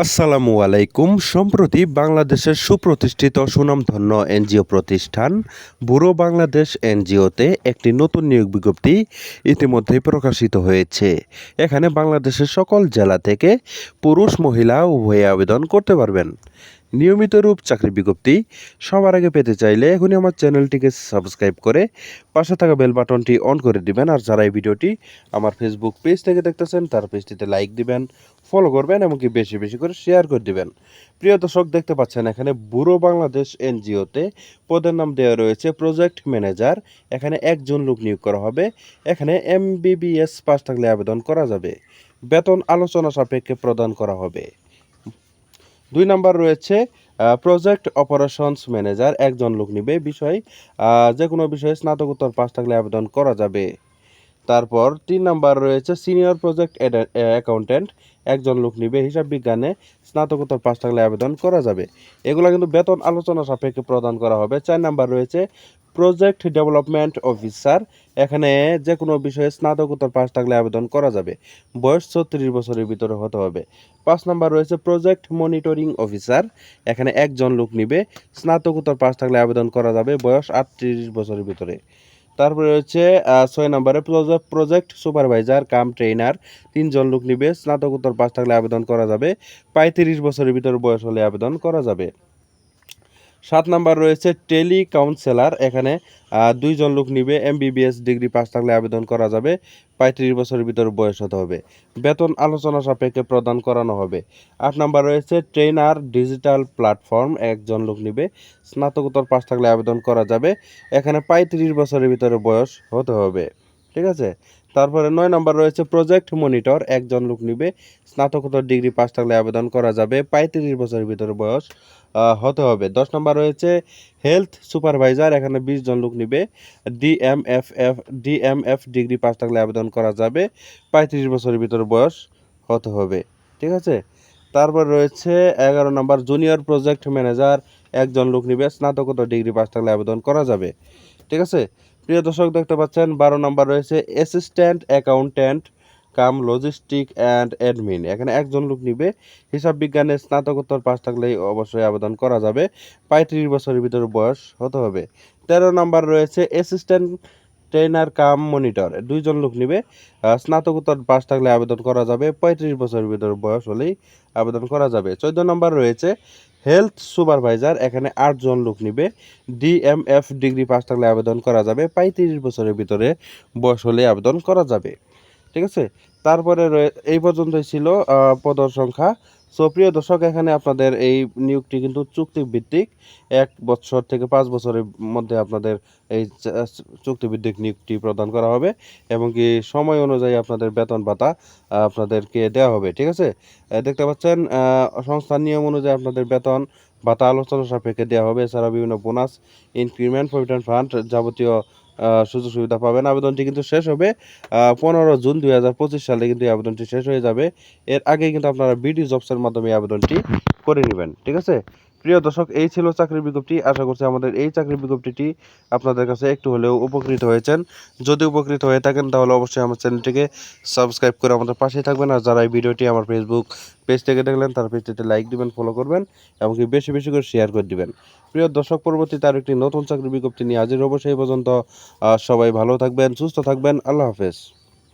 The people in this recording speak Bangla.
আসসালামু আলাইকুম। সম্প্রতি বাংলাদেশের সুপ্রতিষ্ঠিত সুনামধন্য এনজিও প্রতিষ্ঠান ব্যুরো বাংলাদেশ এনজিওতে একটি নতুন নিয়োগ বিজ্ঞপ্তি ইতিমধ্যেই প্রকাশিত হয়েছে। এখানে বাংলাদেশের সকল জেলা থেকে পুরুষ মহিলা উভয়ে আবেদন করতে পারবেন। নিয়মিত রূপ চাকরি বিজ্ঞপ্তি সবার আগে পেতে চাইলে এখনই আমার চ্যানেলটিকে সাবস্ক্রাইব করে পাশে থাকা বেল বাটনটি অন করে দিবেন। আর যারা এই ভিডিওটি আমার ফেসবুক পেজ থেকে দেখতেছেন, তার পেজটিতে লাইক দিবেন ফলো করবেন এমনকি বেশি বেশি করে শেয়ার করে দিবেন। প্রিয় দর্শক, দেখতে পাচ্ছেন এখানে বুড়ো বাংলাদেশ এনজিওতে পদের নাম দেওয়া রয়েছে প্রজেক্ট ম্যানেজার এখানে একজন লোক নিয়োগ করা হবে। এখানে এমবিবিএস পাস থাকলে আবেদন করা যাবে। বেতন আলোচনা সাপেক্ষে প্রদান করা হবে। দুই নাম্বার রয়েছে প্রজেক্ট অপারেশনস ম্যানেজার একজন লোক নিবে। বিষয় যে কোনো বিষয়ে স্নাতকোত্তর পাস থাকলে আবেদন করা যাবে। তারপর তিন নাম্বার রয়েছে সিনিয়র প্রজেক্ট অ্যাকাউন্ট্যান্ট একজন লোক নিবে। হিসাব বিজ্ঞানে স্নাতকোত্তর পাস থাকলে আবেদন করা যাবে। এগুলো কিন্তু বেতন আলোচনা সাপেক্ষে প্রদান করা হবে। চার নাম্বার রয়েছে প্রজেক্ট ডেভেলপমেন্ট অফিসার এখানে যে কোনো বিষয়ে স্নাতকোত্তর পাস থাকলে আবেদন করা যাবে। বয়স ছত্রিশ বছরের ভিতরে হতে হবে। পাঁচ নাম্বার রয়েছে প্রজেক্ট মনিটরিং অফিসার এখানে একজন লোক নিবে। স্নাতকোত্তর পাস থাকলে আবেদন করা যাবে বয়স আটত্রিশ বছরের ভিতরে। তারপরে রয়েছে ছয় নম্বরে প্রজেক্ট সুপারভাইজার কাম ট্রেনার তিনজন লোক নিবে। স্নাতকোত্তর পাস থাকলে আবেদন করা যাবে। পঁয়ত্রিশ বছরের ভিতরে বয়স হলে আবেদন করা যাবে। সাত নাম্বার রয়েছে টেলি কাউন্সেলার এখানে দুইজন লোক নিবে, এমবিবিএস ডিগ্রি পাস থাকলে আবেদন করা যাবে, পঁয়ত্রিশ বছরের ভিতরে বয়স হতে হবে। বেতন আলোচনা সাপেক্ষে প্রদান করানো হবে। আট নাম্বার রয়েছে ট্রেনার ডিজিটাল প্ল্যাটফর্ম, একজন লোক নিবে, স্নাতকোত্তর পাস থাকলে আবেদন করা যাবে, এখানে পঁয়ত্রিশ বছরের ভিতরে বয়স হতে হবে। ঠিক আছে? তারপরে নয় নম্বর রয়েছে প্রজেক্ট মনিটর একজন লোক নিবে। স্নাতকোত্তর ডিগ্রি পাস থাকলে আবেদন করা যাবে। পঁয়ত্রিশ বছরের ভিতরে বয়স হতে হবে। দশ নম্বর রয়েছে হেলথ সুপারভাইজার এখানে বিশ জন লোক নিবে। ডিএমএফএফ ডিএমএফ ডিগ্রি পাস থাকলে আবেদন করা যাবে। পঁয়ত্রিশ বছরের ভিতরে বয়স, হতে হবে। ঠিক আছে? তারপর রয়েছে এগারো নম্বর জুনিয়র প্রজেক্ট ম্যানেজার একজন লোক নিবে। স্নাতকোত্তর ডিগ্রি পাস থাকলে আবেদন করা যাবে। ঠিক আছে? প্রিয় দর্শক, দেখতে পাচ্ছেন বারো নম্বর রয়েছে assistant accountant cum logistic and admin এখানে একজন লোক নিবে। হিসাব বিজ্ঞানে স্নাতকোত্তর পাস থাকলেই অবশ্যই আবেদন করা যাবে। পঁয়ত্রিশ বছরের ভিতরে বয়স হতে হবে। তেরো নম্বর রয়েছে অ্যাসিস্ট্যান্ট ট্রেনার কাম মনিটর দুইজন লোক নিবে। স্নাতকোত্তর পাস থাকলে আবেদন করা যাবে। পঁয়ত্রিশ বছরের ভিতরে বয়স হলেই আবেদন করা যাবে। চোদ্দ নম্বর রয়েছে হেলথ সুপারভাইজার, এখানে আটজন লোক নিবে। ডিএমএফ ডিগ্রি পাস থাকলে আবেদন করা যাবে। পঁয়ত্রিশ বছরের ভিতরে বয়স হলে আবেদন করা যাবে। ঠিক আছে? তারপরে এই পর্যন্তই ছিল পদর সংখ্যা। সো প্রিয় দর্শক, এখানে আপনাদের এই নিয়োগটি কিন্তু চুক্তিভিত্তিক। এক বছর থেকে পাঁচ বছরের মধ্যে আপনাদের এই চুক্তিভিত্তিক নিয়োগটি প্রদান করা হবে এবং কি সময় অনুযায়ী আপনাদের বেতন ভাতা আপনাদেরকে দেওয়া হবে, ঠিক আছে? দেখতে পাচ্ছেন সংস্থার নিয়ম অনুযায়ী আপনাদের বেতন ভাতা আলোচনা সাপেক্ষে দেওয়া হবে। এছাড়া বিভিন্ন বোনাস, ইনক্রিমেন্ট, প্রভিডেন্ট ফান্ড যাবতীয় সুযোগ সুবিধা পাবেন। আবেদনটি কিন্তু শেষ হবে পনেরো জুন দুই হাজার পঁচিশ সালে, কিন্তু আবেদনটি শেষ হয়ে যাবে। এর আগে কিন্তু আপনারা বিডি জবসের মাধ্যমে আবেদনটি করে নেবেন, ঠিক আছে? প্রিয় দর্শক, এই ছিল চাকরির বিজ্ঞপ্তি। আশা করছি আমাদের এই চাকরির বিজ্ঞপ্তিটি আপনাদের কাছে একটু হলেও উপকৃত হয়েছেন। যদি উপকৃত হয়ে থাকেন, তাহলে অবশ্যই আমার চ্যানেলটিকে সাবস্ক্রাইব করে আমাদের পাশেই থাকবেন। আর যারা এই ভিডিওটি আমার ফেসবুক পেজ থেকে দেখলেন, তার পেজটিতে লাইক দিবেন ফলো করবেন, এমনকি বেশি বেশি করে শেয়ার করে দিবেন। প্রিয় দর্শক, পরবর্তীতে আর একটি নতুন চাকরির বিজ্ঞপ্তি নিয়ে হাজির হব। সেই পর্যন্ত সবাই ভালো থাকবেন, সুস্থ থাকবেন। আল্লাহ হাফেজ।